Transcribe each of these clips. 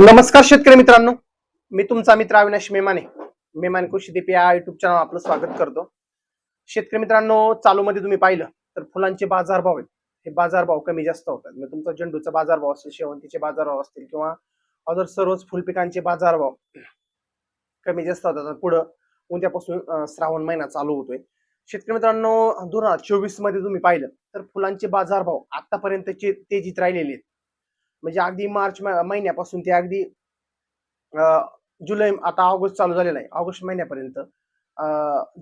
नमस्कार शेतकरी मित्रांनो. मी तुमचा मित्र अविनाश मेमाने. मेमाने कृषी दीप या युट्यूब चॅनल आपलं स्वागत करतो. शेतकरी मित्रांनो चालू मध्ये तुम्ही पाहिलं तर फुलांचे बाजारभाव आहेत. हे बाजारभाव कमी जास्त होतात. म्हणजे तुमचा झेंडूचा बाजारभाव असेल शेवंतीचे बाजारभाव असतील किंवा अदर सर्वच फुलपिकांचे बाजारभाव कमी जास्त होतात. पुढं उद्यापासून श्रावण महिना चालू होतोय. शेतकरी मित्रांनो दोन हजार चोवीसमध्ये तुम्ही पाहिलं तर फुलांचे बाजारभाव आतापर्यंतचे तेजीत राहिलेले आहेत. म्हणजे अगदी मार्च म- महिन्यापासून ते अगदी जुलै आता ऑगस्ट चालू झालेला आहे. ऑगस्ट महिन्यापर्यंत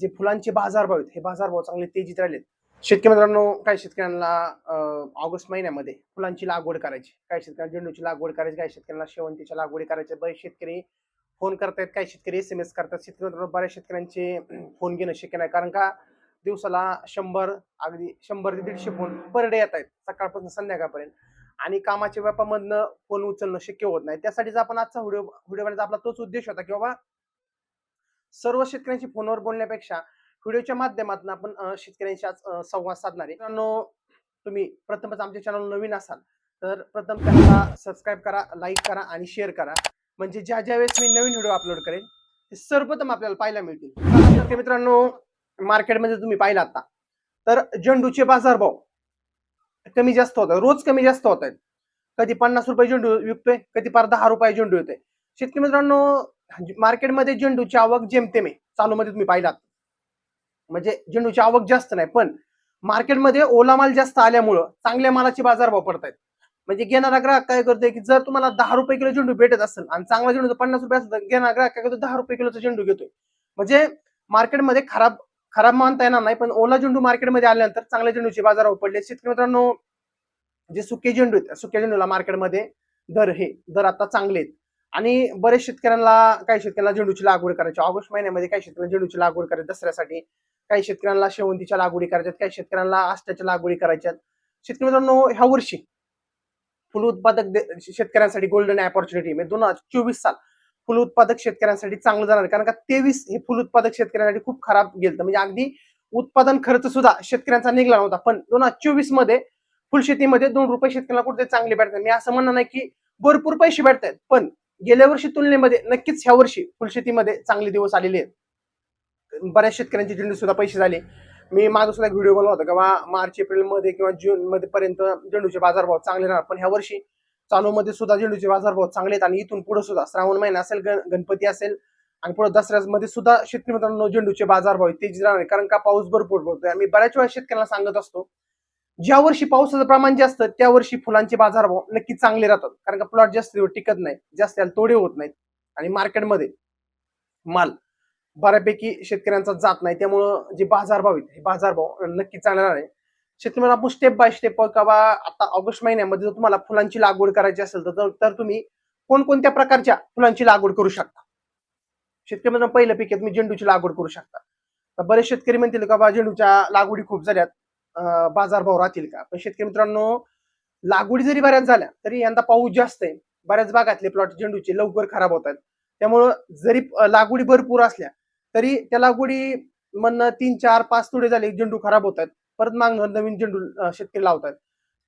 जे फुलांचे बाजारभाव आहेत हे बाजारभाव चांगले तेजीत राहिलेत. शेतकरी मित्रांनो काही शेतकऱ्यांना ऑगस्ट महिन्यामध्ये फुलांची लागवड करायची काही शेतकऱ्यांना झेंडूची लागवड करायची काही शेतकऱ्यांना शेवंतीच्या लागवडी करायच्या बरेच शेतकरी फोन करतायत काही शेतकरी एस एम एस करतात. शेतकरी मित्रांनो बऱ्याच शेतकऱ्यांचे फोन घेणं शक्य नाही. कारण का दिवसाला शंभर अगदी शंभर ते दीडशे फोन पर डे येत आहेत सकाळपासून संध्याकाळपर्यंत. आणि कामाच्या व्यापामधनं फोन उचलणं शक्य होत नाही. त्यासाठीच आपण आजचा व्हिडिओ व्हिडिओ बनायचा आपला तोच उद्देश होता की बाबा सर्व शेतकऱ्यांशी फोनवर बोलण्यापेक्षा व्हिडिओच्या माध्यमातून आपण शेतकऱ्यांशी आज संवाद साधणार आहे. मित्रांनो तुम्ही प्रथमच आमच्या चॅनल नवीन असाल तर प्रथम त्यांना सबस्क्राईब करा लाईक करा आणि शेअर करा. म्हणजे ज्या ज्या वेळेस मी नवीन व्हिडिओ अपलोड करेन ते सर्वप्रथम आपल्याला पाहायला मिळतील. मित्रांनो मार्केटमध्ये तुम्ही पाहिला आता तर झेंडूचे बाजारभाव कमी जास्त होत आहेत रोज कमी जास्त होत आहेत कधी पन्नास रुपये झेंडू विकतोय कधी पार दहा रुपये झेंडू येतोय. शेतकरी मित्रांनो म्हणजे मार्केटमध्ये झेंडूची आवक जेमतेम आहे. चालूमध्ये तुम्ही पाहिलात. म्हणजे झेंडूची आवक जास्त नाही पण मार्केटमध्ये ओला माल जास्त आल्यामुळं चांगल्या मालाचे बाजारभाव पडतायत. म्हणजे घेणारा ग्राहक काय करतोय की जर तुम्हाला दहा रुपये किलो झेंडू भेटत असेल आणि चांगला झेंडू पन्नास रुपये असेल तर घेणारा ग्राहक काय करतो दहा रुपये किलोचा झेंडू घेतोय. म्हणजे मार्केटमध्ये खराब खराब मानता येणार नाही पण ओला झेंडू मार्केटमध्ये आल्यानंतर चांगल्या झेंडूचे बाजार पडले शेतकरी मित्रांनो जे सुके झेंडू आहेत सुक्या झेंडूला मार्केटमध्ये दर हे दर आता चांगले आहेत. आणि बरेच शेतकऱ्यांना काही शेतकऱ्यांना झेंडूची लागवड करायची. ऑगस्ट महिन्यामध्ये काही शेतकऱ्यांना झेंडूची लागवड करायची दसऱ्यासाठी. काही शेतकऱ्यांना शेवंतीच्या लागवडी करायच्यात काही शेतकऱ्यांना आष्ट्याच्या लागवडी करायच्यात शेतकरी मित्रांनो ह्या वर्षी फुल उत्पादक दे- शेतकऱ्यांसाठी गोल्डन ऑपॉर्च्युनिटी म्हणजे दोन हजार चोवीस साल फुल उत्पादक शेतकऱ्यांसाठी चांगलं जाणार आहे. कारण का तेवीस हे फुल उत्पादक शेतकऱ्यांसाठी खूप खराब गेलं म्हणजे अगदी उत्पादन खर्च सुद्धा शेतकऱ्यांचा निघला नव्हता. पण दोन हजार चोवीसमध्ये फुलशेतीमध्ये दोन रुपये शेतकऱ्यांना कुठे चांगले भेटतात. मी असं म्हणणं नाही की भरपूर पैसे भेटतात. पण गेल्या वर्षी तुलनेमध्ये नक्कीच ह्या वर्षी फुलशेतीमध्ये चांगले दिवस आलेले आहेत. बऱ्याच शेतकऱ्यांचे झेंडू सुद्धा पैसे झाले. मी माझा सुद्धा व्हिडिओ बनवला होता. किंवा मार्च एप्रिलमध्ये किंवा जून मध्ये पर्यंत झेंडूचे बाजारभाव चांगले राहणार. पण ह्या वर्षी चालूमध्ये सुद्धा झेंडूचे बाजारभाव चांगले आहेत आणि इथून पुढे सुद्धा श्रावण महिना असेल गण- गणपती असेल आणि पुढे दसऱ्यामध्ये सुद्धा शेतकरी मित्रांनो झेंडूचे बाजारभाव आहेत, तेजी राहणार आहे. कारण का पाऊस भरपूर पडतोय. आम्ही बऱ्याच वेळा शेतकऱ्यांना सांगत असतो ज्या वर्षी पावसाचं प्रमाण जास्त त्या वर्षी फुलांचे बाजारभाव नक्की चांगले राहतात. कारण का प्लॉट जास्त टिकत नाही जास्त याला तोडे होत नाहीत. आणि मार्केटमध्ये माल बऱ्यापैकी शेतकऱ्यांचा जात नाही. त्यामुळं जे बाजारभाव आहेत हे बाजारभाव नक्की चांगले राहणार आहे शेतकऱ्यांना आपण स्टेप बाय स्टेप किंवा आता ऑगस्ट महिन्यामध्ये जर तुम्हाला फुलांची लागवड करायची असेल तर तर तुम्ही कोणकोणत्या प्रकारच्या फुलांची लागवड करू शकता? शेतकरी मित्रांनो पहिलं पीक आहे तुम्ही झेंडूची लागवड करू शकता. तर बरेच शेतकरी म्हणतील का बा झेंडूच्या लागवडी खूप झाल्यात अं, बाजारभाव राहतील का? पण शेतकरी मित्रांनो लागवडी जरी बऱ्याच झाल्या तरी यंदा पाऊस जास्त आहे. बऱ्याच भागातले प्लॉट झेंडूचे लवकर खराब होत आहेत. त्यामुळं जरी लागवडी भरपूर असल्या तरी त्या लागवडी म्हणणं तीन चार पाच तुडे झाले झेंडू खराब होत आहेत. परत मागणं नवीन झेंडू शेतकरी लावतात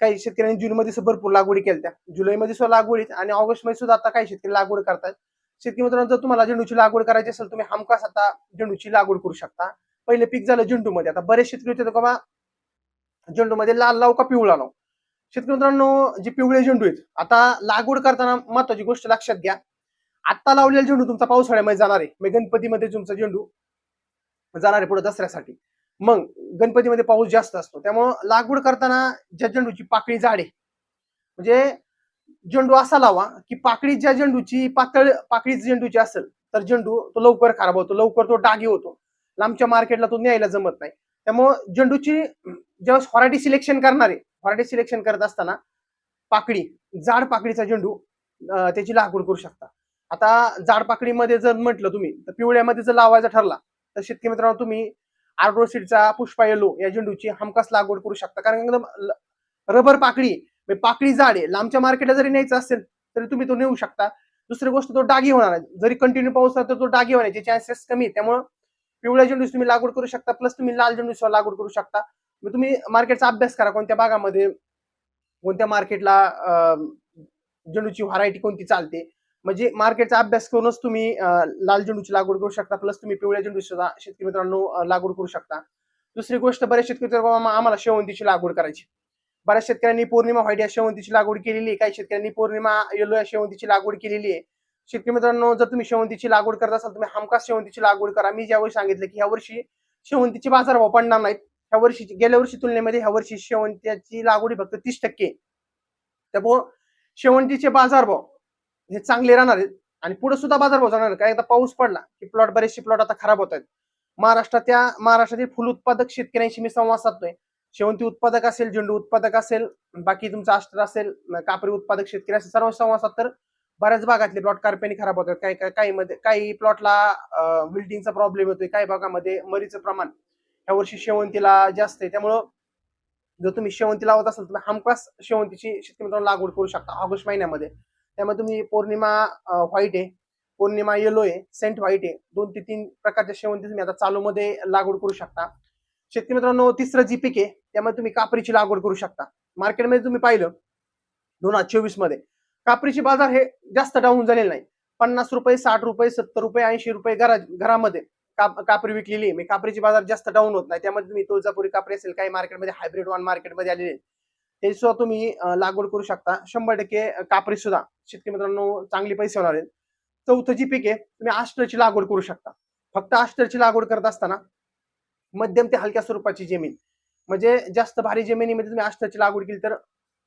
काही शेतकऱ्यांनी जूनमध्ये मध्ये भरपूर लागवडी केल्या जुलैमध्ये सुद्धा लागवडीत आणि ऑगस्टमध्ये सुद्धा आता काही शेतकरी लागवड करतात शेतकरी मित्रांनो जर तुम्हाला झेंडूची लागवड करायची असेल तुम्ही हमखास आता झेंडूची लागवड करू शकता. पहिले पीक झालं झेंडूमध्ये. आता बरेच शेतकरी होते का झेंडू झेंडूमध्ये लाल लाव का पिवळा लाव? शेतकरी मित्रांनो जे पिवळे झेंडू आहेत आता लागवड करताना महत्वाची गोष्ट लक्षात घ्या. आता लावलेला झेंडू तुमचा पावसाळ्यामध्ये जाणार आहे. म्हणजे गणपतीमध्ये तुमचा झेंडू जाणार आहे पुढे दसऱ्यासाठी. मग गणपतीमध्ये पाऊस जास्त असतो. त्यामुळं लागवड करताना ज्या झेंडूची पाकळी जाडे. आहे म्हणजे झेंडू असा लावा की पाकळी ज्या झेंडूची पातळ पाकळी झेंडूची असेल तर झेंडू तो लवकर खराब होतो. लवकर तो डागी होतो. लांबच्या मार्केटला तो न्यायला जमत नाही. त्यामुळं झेंडूची ज्यावेळेस व्हरायटी सिलेक्शन करणारे आहे सिलेक्शन करत असताना पाकळी जाड पाकळीचा झेंडू त्याची लागवड करू शकता. आता जाड पाकळीमध्ये जर म्हटलं तुम्ही तर पिवळ्यामध्ये जर लावायचा ठरला तर शेतकरी मित्रांनो तुम्ही आर्ड्रोसिडचा पुष्पा येलो या झेंडूची हमखास लागवड करू शकता. कारण एकदम रबर पाकळी म्हणजे पाकळी जाड आहे. लांबच्या मार्केटला जरी न्यायचं असेल तरी तुम्ही तो नेऊ शकता. दुसरी गोष्ट तो डागी होणार आहे. जरी कंटिन्यू पाऊस तर तो डागी होण्याचे चान्सेस कमी आहे. त्यामुळे पिवळ्या झेंडूची तुम्ही लागवड करू शकता. प्लस तुम्ही लाल झेंडूची लागवड करू शकता. मग तुम्ही मार्केटचा अभ्यास करा. कोणत्या भागामध्ये कोणत्या मार्केटला झेंडूची व्हरायटी कोणती चालते? म्हणजे मार्केटचा अभ्यास करूनच तुम्ही लाल झेंडूची लागवड करू शकता प्लस तुम्ही पिवळ्या झेंडू सुद्धा शेतकरी मित्रांनो लागवड करू शकता. दुसरी गोष्ट बऱ्याच शेतकरी आम्हाला शेवंतीची लागवड करायची. बऱ्याच शेतकऱ्यांनी पौर्णिमा व्हाईट या शेवंतीची लागवड केलेली आहे. काही शेतकऱ्यांनी पौर्णिमा येलो या शेवंतीची लागवड केलेली आहे. शेतकरी मित्रांनो जर तुम्ही शेवंतीची लागवड करत असाल तुम्ही हमखास शेवंतीची लागवड करा. मी ज्यावेळी सांगितलं की ह्या वर्षी शेवंतीचे बाजारभाव पडणार नाहीत. ह्या वर्षी गेल्या वर्षी तुलनेमध्ये ह्या वर्षी शेवंतीची लागवड फक्त तीस टक्के आहे. त्यामुळं शेवंतीचे बाजारभाव हे चांगले राहणार आहेत. आणि पुढे सुद्धा बाजारभाव जाणार काय एकदा पाऊस पडला की प्लॉट बरेचसे प्लॉट आता खराब होत आहेत. महाराष्ट्रात महाराष्ट्रातील फुल उत्पादक शेतकऱ्यांशी मी संवाद साधतोय. शेवंती उत्पादक असेल झेंडू उत्पादक असेल बाकी तुमचा अष्टर असेल कापरी उत्पादक शेतकरी असेल सर्व संवाद साधतर बऱ्याच भागातले प्लॉट कारपेनी खराब होतात. काही काही काही मध्ये काही प्लॉटला बिल्डिंगचा प्रॉब्लेम येतोय. काही भागामध्ये मरीचं प्रमाण ह्या वर्षी शेवंतीला जास्त आहे. त्यामुळं जर तुम्ही शेवंती लावत असाल तर हमखास शेवंतीची शेतकरी मित्रांनो लागवड करू शकता. ऑगस्ट महिन्यामध्ये. त्यामुळे तुम्ही पौर्णिमा व्हाईट आहे. पौर्णिमा येलो आहे. सेंट व्हाईट आहे. दोन ते तीन प्रकारच्या शेवंती तुम्ही आता चालूमध्ये लागवड करू शकता. शेतकरी मित्रांनो तिसरं जी पीक आहे त्यामध्ये तुम्ही कापरीची लागवड करू शकता. मार्केटमध्ये तुम्ही पाहिलं दोन हजार चोवीसमध्ये कापरीचे बाजार हे जास्त डाऊन झालेले नाही. पन्नास रुपये साठ रुपये सत्तर रुपये ऐंशी रुपये घरा घरामध्ये काप कापरी विकलेली आहे. म्हणजे मी कापरीची बाजार जास्त डाऊन होत नाही. त्यामध्ये तुम्ही तुळजापुरी कापरी असेल काही मार्केटमध्ये हायब्रिड वन मार्केटमध्ये आलेले ते सुद्धा तुम्ही लागवड करू शकता. शंभर टक्के कापरी सुद्धा शेतकरी मित्रांनो चांगले पैसे होणार आहेत. चौथं जी पीक आहे तुम्ही आष्टरची लागवड करू शकता. फक्त आष्टरची लागवड करत असताना मध्यम ते हलक्या स्वरूपाची जमीन. म्हणजे जास्त भारी जमिनीमध्ये तुम्ही आष्टरची लागवड केली तर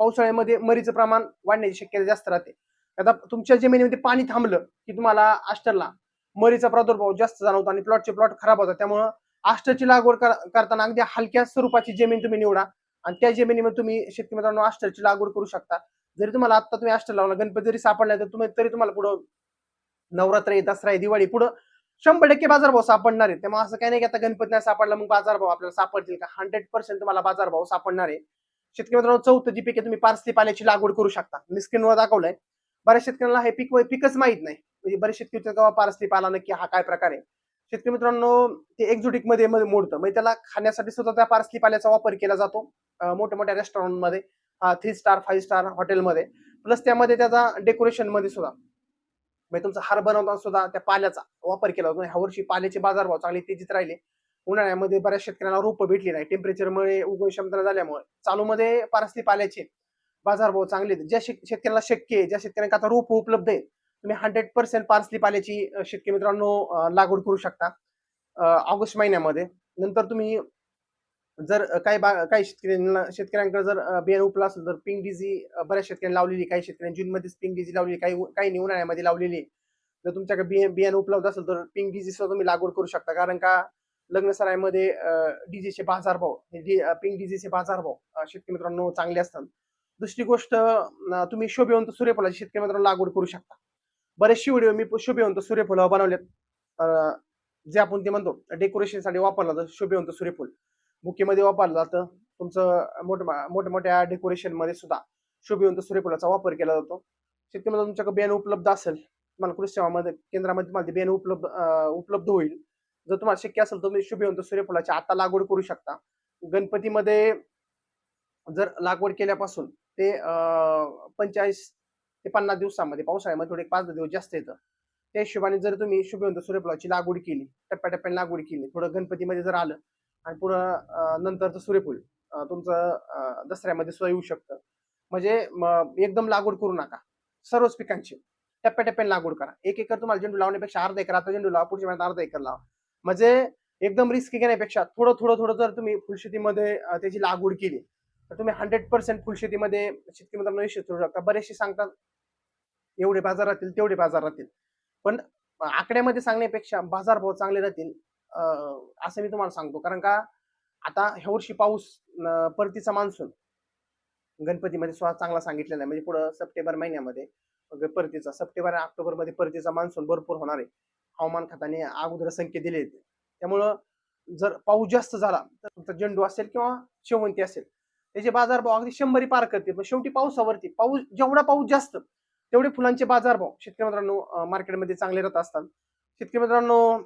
पावसाळ्यामध्ये मरीचं प्रमाण वाढण्याची शक्यता जास्त राहते. आता तुमच्या जमिनीमध्ये पाणी थांबलं की तुम्हाला आष्टरला मरीचा प्रादुर्भाव जास्त जाणवतो आणि प्लॉटचे प्लॉट खराब होतात. त्यामुळं आष्टरची लागवड करताना अगदी हलक्या स्वरूपाची जमीन तुम्ही निवडा. आणि त्या जमिनीमध्ये तुम्ही शेतकरी मित्रांनो आस्टरची लागवड करू शकता. जरी तुम्हाला आता तुम्ही अष्टर लावला गणपती जरी सापडला तर तुम्ही तरी तुम्हाला पुढं नवरात्र दसरा आहे दिवाळी पुढं शंभर टक्के बाजारभाव सापडणार आहे. त्यामुळे असं काही नाही की आता गणपती नाही सापडला मग बाजारभाव आपल्याला सापडतील का? हंड्रेड पर्सेंट तुम्हाला बाजारभाव सापडणार आहे. शेतकरी मित्रांनो चौथं जी पिके तुम्ही पार्सली पाल्याची लागवड करू शकता. मी स्क्रीनवर दाखवलंय. बऱ्याच शेतकऱ्यांना हे पीक पिकच माहीत नाही. म्हणजे बरेच शेतकरी तेव्हा पार्सली पाला नक्की हा काय प्रकार आहे? शेतकरी मित्रांनो ते एक्झोटिकमध्ये मोडतं. म्हणजे त्याला खाण्यासाठी सुद्धा त्या पार्सली पाल्याचा वापर केला जातो मोठ्या मोठ्या रेस्टॉरंटमध्ये थ्री स्टार फाईव्ह स्टार हॉटेलमध्ये प्लस त्यामध्ये त्याचा डेकोरेशनमध्ये सुद्धा. म्हणजे तुमचा हार बनवताना सुद्धा त्या पाल्याचा वापर केला जातो. ह्या वर्षी पाल्याचे बाजारभाव चांगले तेजीत राहिले. उन्हाळ्यामध्ये बऱ्याच शेतकऱ्यांना रोपं भेटली नाही. टेम्परेचरमुळे उगवण क्षमता झाल्यामुळे चालूमध्ये पारसली पाल्याचे बाजारभाव चांगले आहेत. ज्या शेत- शेतकऱ्याला शक्य आहे ज्या शेतकऱ्यांना आता रोप उपलब्ध आहे तुम्ही हंड्रेड पर्सेंट पार्सली पाल्याची शेतकरी मित्रांनो लागवड करू शकता. ऑगस्ट महिन्यामध्ये. नंतर तुम्ही जर काही बा काही शेतकऱ्यांना शेतकऱ्यांकडे जर अं, बियाणं उपलब्ध असेल तर पिंक डिझी बऱ्याच शेतकऱ्यांनी लावलेली काही शेतकऱ्यांनी जूनमध्येच पिंक डिझी लावलेली काही काही उन्हाळ्यामध्ये लावलेली आहे. जर तुमच्याकडे बिया बियाणं उपलब्ध असेल तर पिंक डिझी सुद्धा तुम्ही लागवड करू शकता. कारण का लग्नसरायमध्ये डीजेचे बाजारभाव हे पिंक डीजेचे बाजारभाव शेतकरी मित्रांनो चांगले असतात. दुसरी गोष्ट तुम्ही शोभिवंत सूर्यफुलाची शेतकरी मित्रांनो लागवड करू शकता. बरेचसे व्हिडिओ मी शोभिवंत सूर्यफुलावर बनवलेत. जे आपण ते म्हणतो डेकोरेशनसाठी वापरलं जातं शोभिवंत सूर्यफूल. बुकेमध्ये वापरलं जातं. तुमचं मोठ्या मोठ्या मोठ्या डेकोरेशन सुद्धा शोभिवंत सूर्यफुलाचा वापर केला जातो. शेतीमध्ये तुमच्याकडे बियाणं उपलब्ध असेल तुम्हाला कृषी सेवामध्ये केंद्रामध्ये तुम्हाला ते बियाणं उपलब्ध उपलब्ध होईल. जर तुम्हाला शक्य असेल तुम्ही शुभेवंत सूर्यफुलाची आता लागवड करू शकता. गणपतीमध्ये जर लागवड केल्यापासून ते पंचेचाळीस ते पन्नास दिवसामध्ये पावसाळ्यामध्ये थोडे पाच दिवस जास्त येतं. त्या हिशोबाने जर तुम्ही शुभवंत सूर्यफुलाची लागवड केली टप्प्याटप्प्याने लागवड केली थोडं गणपतीमध्ये जर आलं आणि पुढं नंतरचं सूर्यफूल तुमचं दसऱ्यामध्ये सुद्धा येऊ शकतं. म्हणजे एकदम लागवड करू नका. सर्वच पिकांची टप्प्याटप्प्याने लागवड करा. एक एकर तुम्हाला झेंडू लावण्यापेक्षा अर्धा एकर आता झेंडू लावा पुढच्या महिन्यात अर्धा एकर लावा. म्हणजे एकदम रिस्क घेण्यापेक्षा थोडं थोडं थोडं जर तुम्ही फुलशेतीमध्ये त्याची लागवड केली तर तुम्ही हंड्रेड पर्सेंट फुलशेतीमध्ये शेतकरी मित्रांनो यशस्वी होऊ शकता. बरेचसे सांगतात एवढे बाजार राहतील तेवढे बाजार राहतील. पण आकड्यामध्ये सांगण्यापेक्षा बाजारभाव चांगले राहतील असं मी तुम्हाला सांगतो. कारण का आता ह्या वर्षी पाऊस परतीचा मान्सून गणपतीमध्ये स्वतः चांगला सांगितलेला आहे. म्हणजे पुढं सप्टेंबर महिन्यामध्ये परतीचा सप्टेंबर आणि ऑक्टोबरमध्ये परतीचा मान्सून भरपूर होणार आहे. हवामान खात्याने अगोदर संकेत दिले आहेत. त्यामुळं जर पाऊस जास्त झाला तर तुमचा झेंडू असेल किंवा शेवंती असेल त्याचे बाजारभाव अगदी शंभरी पार करते पण शेवटी पावसावरती पाऊस जेवढा पाऊस जास्त तेवढे फुलांचे बाजारभाव शेतकरी मित्रांनो मार्केटमध्ये चांगले राहत असतात. शेतकरी मित्रांनो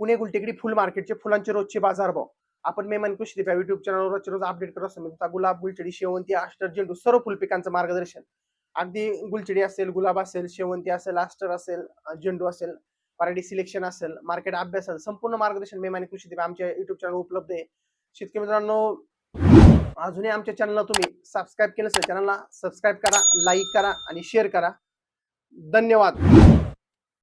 पुणे गुलटेकडी फुल मार्केटचे फुलांचे रोजचे बाजारभाव आपण मेमन कृषी दिपा युट्यूब चॅनलवर रोजचे रोज अपडेट करत असतो. गुलाब गुलचडी शेवंती अष्टर झेंडू सर्व फुल पिकांचं मार्गदर्शन. अगदी गुलचिडी असेल गुलाब असेल शेवंती असेल आस्टर असेल झेंडू असेल पराडी सिलेक्शन असेल मार्केट अभ्यास असेल संपूर्ण मार्गदर्शन मेमाने कृषी दीप आमच्या युट्यूब चॅनल उपलब्ध आहे. शेतकरी मित्रांनो अजूनही आमच्या चॅनलला तुम्ही सबस्क्राईब केलं असेल चॅनलला सबस्क्राईब करा लाईक करा आणि शेअर करा. धन्यवाद.